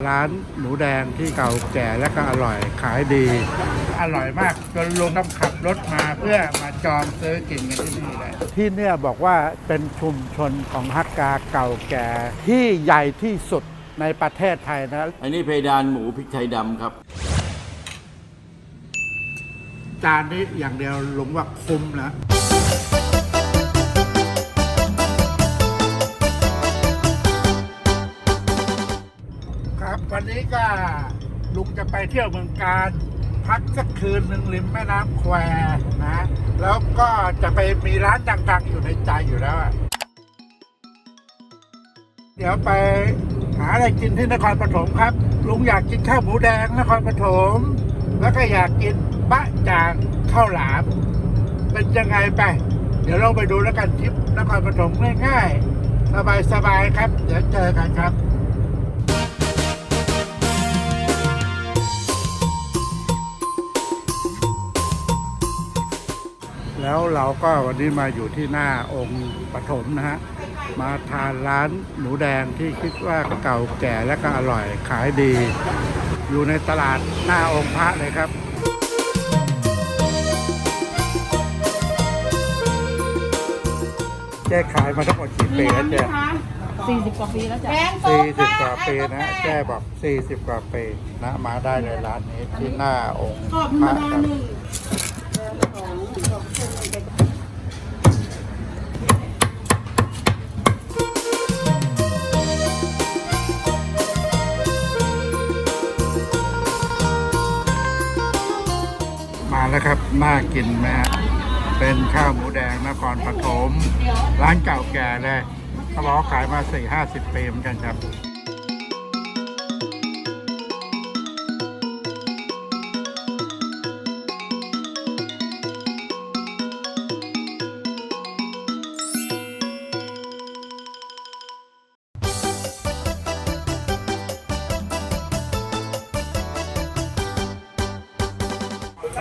ร้านหมูแดงที่เก่าแก่และก็อร่อยขายดี อร่อยมากจนลุงต้องขับรถมาเพื่อมาจองซื้อกินกันที่นี่เลยที่เนี่ยบอกว่าเป็นชุมชนของฮักกาเก่าแก่ที่ใหญ่ที่สุดในประเทศไทยนะ อันนี้เพดานหมูพริกไทยดำครับ จานนี้อย่างเดียวลุงว่าคุ้มนะ นี้ก็ลุงจะไปเที่ยวเมืองการ พักสักคืนหนึ่งริมแม่น้ำแควนะ แล้วก็จะไปมีร้านดังๆ อยู่ในใจอยู่แล้วอะเดี๋ยวไปหาอะไรกินที่นครปฐมครับ ลุงอยากกินข้าวหมูแดงนครปฐม แล้วก็อยากกินบะจ่างข้าวหลาม เป็นยังไงไป เดี๋ยวเราไปดูแล้วกันทริปนครปฐมง่ายๆ สบายๆครับ เดี๋ยวเจอกันครับ แล้วเราก็วันนี้มาอยู่ที่หน้าองค์ปฐมนะฮะ มาทานร้านหมูแดงที่คิดว่าเก่าแก่และก็อร่อยขายดี อยู่ในตลาดหน้าองค์พระเลยครับแจ้ขายมาทั้งหมดกี่ปีแล้วเจ๊สี่สิบกว่าปีแล้วจ้ะสี่สิบกว่าปีนะแจ้บอกสี่สิบกว่าปีนะมาได้เลยร้านนี้ที่หน้าองค์พระครับ ครับ น่ากินไหมฮะเป็นข้าวหมูแดงนครปฐม ร้านเก่าแก่เลยเขาบอกว่าขายมาสี่ห้าสิบปีเหมือนกันครับ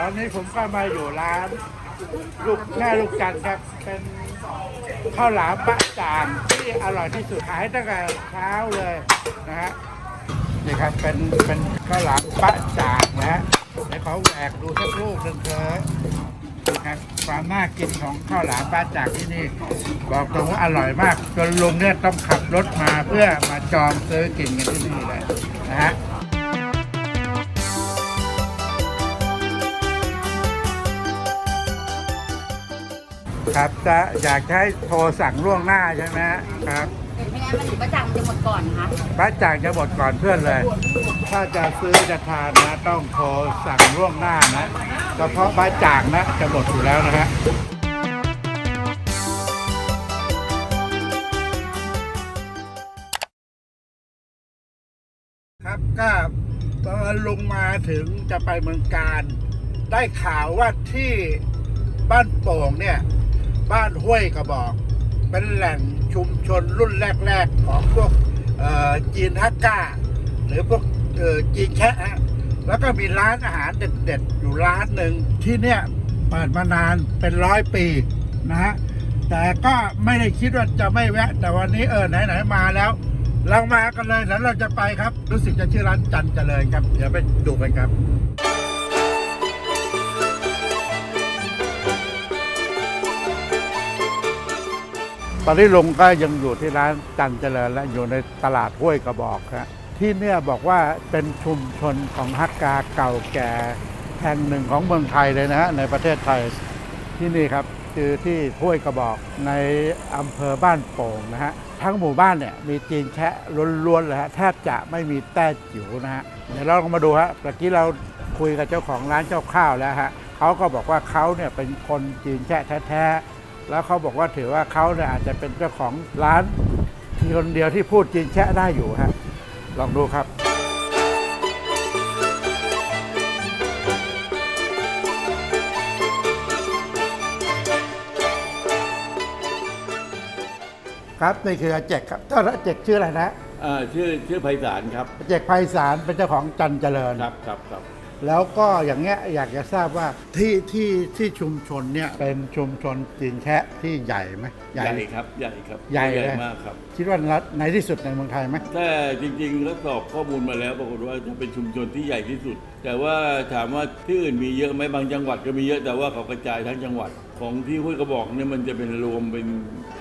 อนนี้ผมก็มาอยู่ร้านลูกแม่ลูกจันครับ เป็นข้าวหลามปะจางที่อร่อยที่สุดขายตั้งแต่เช้าเลยนะฮะนี่ครับเป็นเป็นข้าวหลามปะจางนะฮะเดี๋ยวเขาแหวกดูสักลูกหนึ่งเถอะนะครับความน่ากินของข้าวหลามปะจางที่นี่ บอกตรงว่าอร่อยมาก จนลุงเนี่ยต้องขับรถมาเพื่อมาจองซื้อกินกันที่นี่เลยนะฮะ ครับจะอยากจะให้โทรสั่งล่วงหน้าใช่ไหมครับไม่งั้นมันถึงประจังจะหมดก่อนนะคะบ้านจ่างจะหมดก่อนเพื่อนเลย ถ้าจะซื้อจะทานนะต้องโทรสั่งล่วงหน้านะเฉพาะบ้านจ่างนะจะหมดอยู่แล้วนะฮะครับก็ตอนลุงมาถึงจะไปเมืองการ ได้ข่าวว่าที่บ้านโป่งเนี่ย บ้านห้วยกระบอก เป็นแหล่งชุมชนรุ่นแรก ๆ ของพวกจีนฮักก้า หรือพวกจีนแคะฮะแล้วก็มีร้านอาหารเด็ด ๆ อยู่ร้านหนึ่งที่เนี่ยเปิดมานานเป็นร้อยปีนะฮะแต่ก็ไม่ได้คิดว่าจะไม่แวะ แต่วันนี้เออไหนๆมาแล้ว เรามากันเลยแล้วเราจะไปครับ รู้สึกจะชื่อร้านจันเจริญครับ เดี๋ยวไปดูกันครับ ตอนนี้ลุงก็ยังอยู่ที่ร้านจันเจริญและอยู่ในตลาดห้วยกระบอกครับที่เนี่ยบอกว่าเป็นชุมชนของฮักกาเก่าแก่แห่งหนึ่งของเมืองไทยเลยนะฮะในประเทศไทยที่นี่ครับคือที่ห้วยกระบอกในอำเภอบ้านโป่งนะฮะทั้งหมู่บ้านเนี่ยมีจีนแคะล้วนๆเลยฮะแทบจะไม่มีแต้จิ๋วนะฮะเดี๋ยวเราลองมาดูฮะเมื่อกี้เราคุยกับเจ้าของร้านเจ้าข้าวแล้วฮะเขาก็บอกว่าเขาเนี่ยเป็นคนจีนแคะแท้ๆ แล้วเขาบอกว่าถือว่าเขาเนี่ยอาจจะเป็นเจ้าของร้านที่คนเดียวที่พูดจีนแชะได้อยู่ฮะลองดูครับครับนี่คืออาเจกครับเจ้าอาเจกชื่ออะไรนะเอ่อชื่อชื่อไพศาลครับอาเจกไพศาลเป็นเจ้าของจันเจริญครับครับครับ แล้วก็อย่างเงี้ยอยากจะทราบว่าที่ที่ที่ชุมชนเนี่ยเป็นชุมชนจีนแคะที่ใหญ่ไหมใหญ่ครับใหญ่ครับใหญ่เลยมากครับ คิดว่าในที่สุดในเมืองไทยไหมแต่จริงๆแล้วสอบข้อมูลมาแล้วปรากฏว่าจะเป็นชุมชนที่ใหญ่ที่สุด แต่ว่าถามว่าที่อื่นมีเยอะไหมบางจังหวัดก็มีเยอะแต่ว่าเขากระจายทั้งจังหวัด ของที่ห้วยกระบอกเนี่ยมันจะเป็นรวมเป็น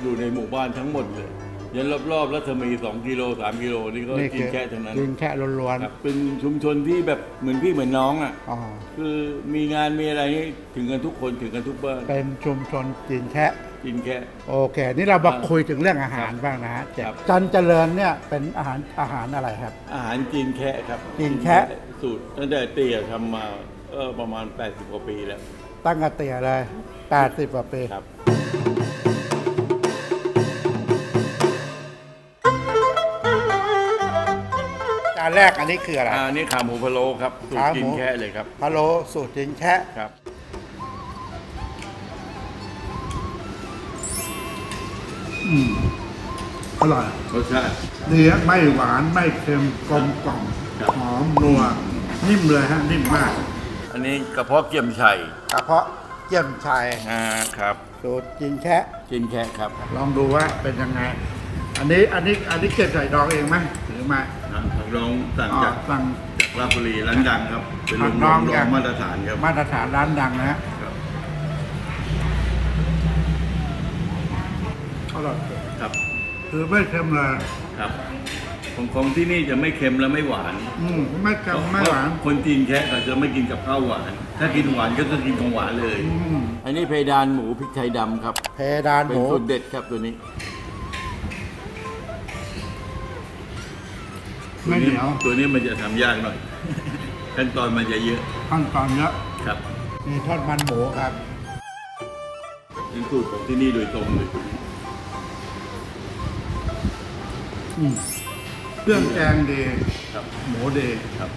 อยู่ในหมู่บ้านทั้งหมดเลย ยันรอบๆรัศมี2กิโล3กิโลนี่ก็กินแค่ทั้งนั้นจีนแค่ล้วนครับเป็นชุมชนที่แบบเหมือนพี่เหมือนน้องอะๆอ๋อคือมีงานมีอะไรนี่ถึงกันทุกคนถึงกันทุกบ้านเป็นชุมชนจีนแคะกินแค่ โอเค นี่เรามาครับคุยถึงเรื่องอาหารบ้างนะฮะเจ็ดครับ จันเจริญเนี่ยเป็นอาหารอาหารอะไรครับ อาหารจีนแค่ครับจีนแคะ สูตรตั้งแต่เตี่ยทำมาเออประมาณ 80กว่าปีแล้ว ตั้งกระเตียเลย80กว่าปีครับ จานแรกอันนี้คืออะไรอันนี้ขาหมูพะโล้ครับสูตรขาหมู กินแค่เลยครับพะโล้สูตรจีนแคะครับอืมอร่อย รสชาติดีฮะไม่หวานไม่เค็มกลมกล่อมครับ หอมนัวนิ่มเลยฮะ นิ่มมากอันนี้กระเพาะเกี๊ยมไชักระเพาะเยี่ยมชัยอ่าครับ สูตรจีนแคะกินแค่ครับ ลองดูว่าเป็นยังไง อันนี้อันนี้อันนี้เก็บใส่ดองเองไหมหรือไม่ครับทางรองสั่งอ๋อจากสั่งจากราชบุรีร้านดังครับ เป็นโรงน้องรจากองมาตรฐานครับมาตรฐานร้านดังนะฮะครับ อร่อยครับคือไม่เค็มเลยครับของของที่นี่จะไม่เค็มและไม่หวานอืมไม่เค็มไม่หวานเพระคนจีนแค่เขาจะไม่กินกับข้าวหวาน ถ้ากินหวานก็จะกินของหวานเลย อืมอันนี้เพดานหมูพริกไทยดำครับ เพดานหเป็นมูสูตรเด็ดครับตัวนี้ ไม่เหนียวตัวนี้มันจะทำยากหน่อย ขั้นตอนมันจะเยอะขั้นตอนเยอะครับมีทอดมันหมูครับ เป็นสูตรของที่นี่โดยตรงเลยอืมเครื่องแกงดีครับหมูดีครับ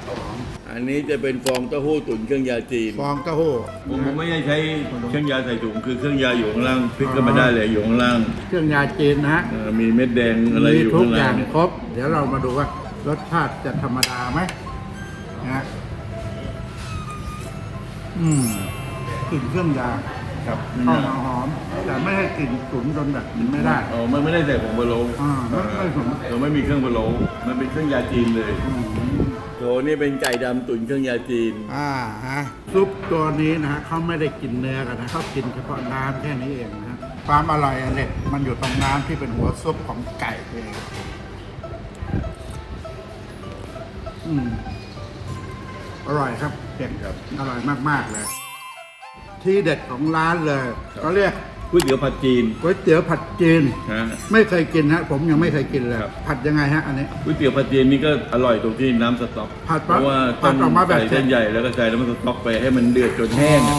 อันนี้จะเป็นฟองเต้าหู้ตุ๋นเครื่องยาจีนฟองเต้าหู้ผมผมไม่ได้ใช้เครื่องยาใส่ถุงคือเครื่องยาอยู่ข้างล่างพลิกก็ไม่ได้เลยอยู่ข้างล่างเครื่องยาจีนนะฮะ เอ่อมีเม็ดแดงอะไรมีอยู่ทุกข้างอล่าย่างงเนี่ยครบ เดี๋ยวเรามาดูว่า รสชาติจะธรรมดาไหมนะฮะอืมกลิ่นเครื่องยาครับเข้ามาหอม แต่ไม่ให้กลิ่นฉุนจนแบบกินไม่ได้อ๋อมันไม่ได้ใส่ผงพะโล้อ่าไม่ไม่ผงเราไม่มีเครื่องพะโล้มันเป็นเครื่องยาจีนเลยอืมโถนี่เป็นไก่ดำตุ๋นเครื่องยาจีน อ่าฮะซุปตัวนี้นะฮะเขาไม่ได้กินเนื้อกันนะเขากินเฉพาะน้ำแค่นี้เองนะฮะความอร่อยอันเด็ดมันอยู่ตรงน้ำที่เป็นหัวซุปของไก่เอง อืมอร่อยครับเด็ดครับอร่อยมากๆเลย ที่เด็ดของร้านเลยเขาเรียกก๋วยเตี๋ยวผัดจีนก๋วยเตี๋ยวผัดจีน นะ ไม่เคยกินฮะ ผมยังไม่เคยกินเลย ครับ ผัดยังไงฮะ อันนี้ ก๋วยเตี๋ยวผัดจีนนี่ก็อร่อยตรงที่น้ำสต๊อกผัดเพปั๊บราะว่าผัต้ดองออกมาแบบ ใส่เส้นใหญ่แล้วก็ใส่น้ำสต๊อกไปให้มันเดือดจนแห้งอ๋อะ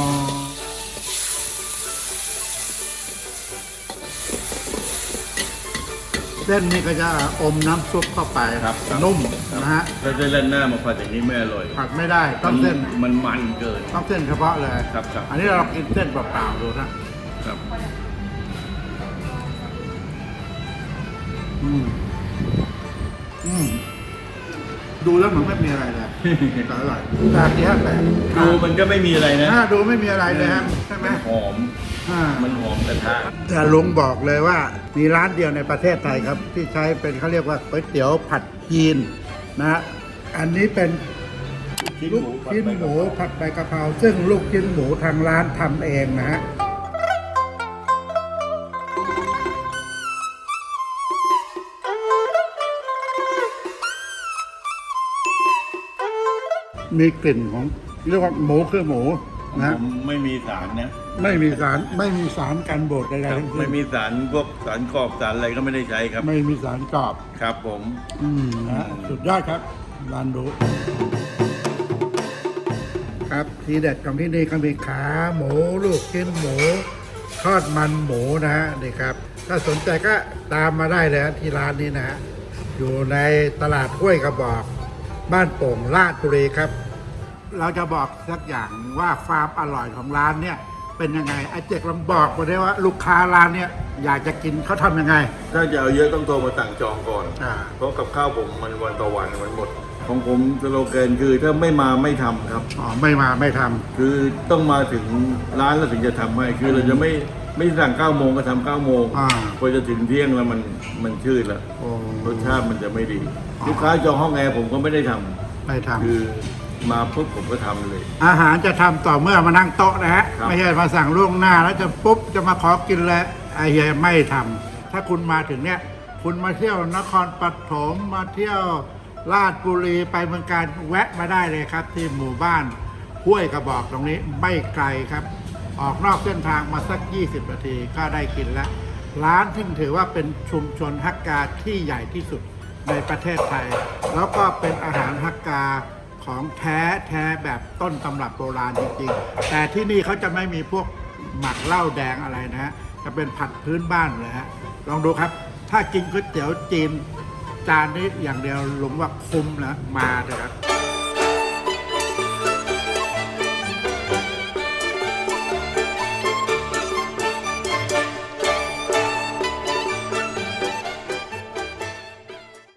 ส้นนี่ก็จะอมน้ำซุปเข้าไปครับครับนุ่มนะฮะถ้าจะเล่นหน้ามาผัดอย่างนี้ไม่อร่อยผัดไม่ได้ต้องเส้นมันมันเกิน ต้องเส้นเฉพาะเลยครับครับ อันนี้เรากินเส้นเปล่าๆดูนะครับ อืมอืมดูแล้วเหมือนไม่มีอะไรเลยแต่อร่อยแต่ที่ห้าแปดดูมันก็ไม่มีอะไรนะถ้าดูไม่มีอะไรเลยฮะใช่ไหม หอม อ่ามันหอมกระทะแต่ลุงบอกเลยว่ามีร้านเดียวในประเทศไทยครับ ที่ใช้เป็นเขาเรียกว่าก๋วยเตี๋ยวผัดจีนนะฮะอันนี้เป็นลูกชิ้นหมูผัดใบกะเพราซึ่งลูกชิ้นหมูทางร้านทำเองนะฮะมีกลิ่นของเรียกว่าหมูคือหมู นะฮะผมไม่มีสารนะไม่มีสารไม่มีสารกันบูดใดครับๆทั้งสิ้นไม่มีสารพวกสารกรอบสารอะไรก็ไม่ได้ใช้ครับ ไม่มีสารกรอบ ครับผม อืมนะฮะสุดยอดครับร้านดูครับทีเด็ดของที่นี่ก็มีขาหมูลูกชิ้นหมู ทอดมันหมูนะฮะนี่ครับ ถ้าสนใจก็ตามมาได้เลยฮะที่ร้านนี้นะฮะอยู่ในตลาดห้วยกระบอก บ้านโป่งลาดบุรีครับ เราจะบอกสักอย่างว่าความอร่อยของร้านเนี่ยเป็นยังไงไอ้เจ๊กลองบอกมาได้ว่าลูกค้าร้านเนี่ยอยากจะกินเขาทำยังไง ถ้าจะเอาเยอะต้องโทรมาสั่งจองก่อนอ่า เพราะกับข้าวผมมันวันต่อวันมันหมด ของผมสโลแกนคือถ้าไม่มาไม่ทำครับ อ๋อไม่มาไม่ทำคือต้องมาถึงร้านแล้วถึงจะทำให้คือเราจะไม่ไม่สั่งเก้าโมงก็ทำเก้าโมงอ่าพอจะถึงเที่ยงแล้วมันมันชืดแล้วโอ้รสชาติมันจะไม่ดีอ๋อลูกค้าจองห้องแอร์ผมก็ไม่ได้ทำไม่ทำ คือ มาปุ๊บผมก็ทำเลย อาหารจะทำต่อเมื่อมานั่งโต๊ะนะฮะครับ ไม่ใช่มาสั่งล่วงหน้าแล้วจะปุ๊บจะมาขอกินแล้วไอ้เหี้ยไม่ทำถ้าคุณมาถึงเนี่ย คุณมาเที่ยวนครปฐมมาเที่ยวลาดบุรีไปเมืองการแวะมาได้เลยครับ ที่หมู่บ้านห้วยกระบอกตรงนี้ไม่ไกลครับ ออกนอกเส้นทางมาสัก 20 นาทีก็ได้กินแล้ว ร้านที่ถือว่าเป็นชุมชนฮักกาที่ใหญ่ที่สุดในประเทศไทย แล้วก็เป็นอาหารฮักกา ของแท้แท้แบบต้นตำรับโบราณจริงๆ แต่ที่นี่เขาจะไม่มีพวกหมักเหล้าแดงอะไรนะฮะ จะเป็นผัดพื้นบ้านเลยฮะ ลองดูครับ ถ้ากินก๋วยเตี๋ยวจีนจานนี้อย่างเดียวหลงว่าคุ้มนะมาเถอะครับ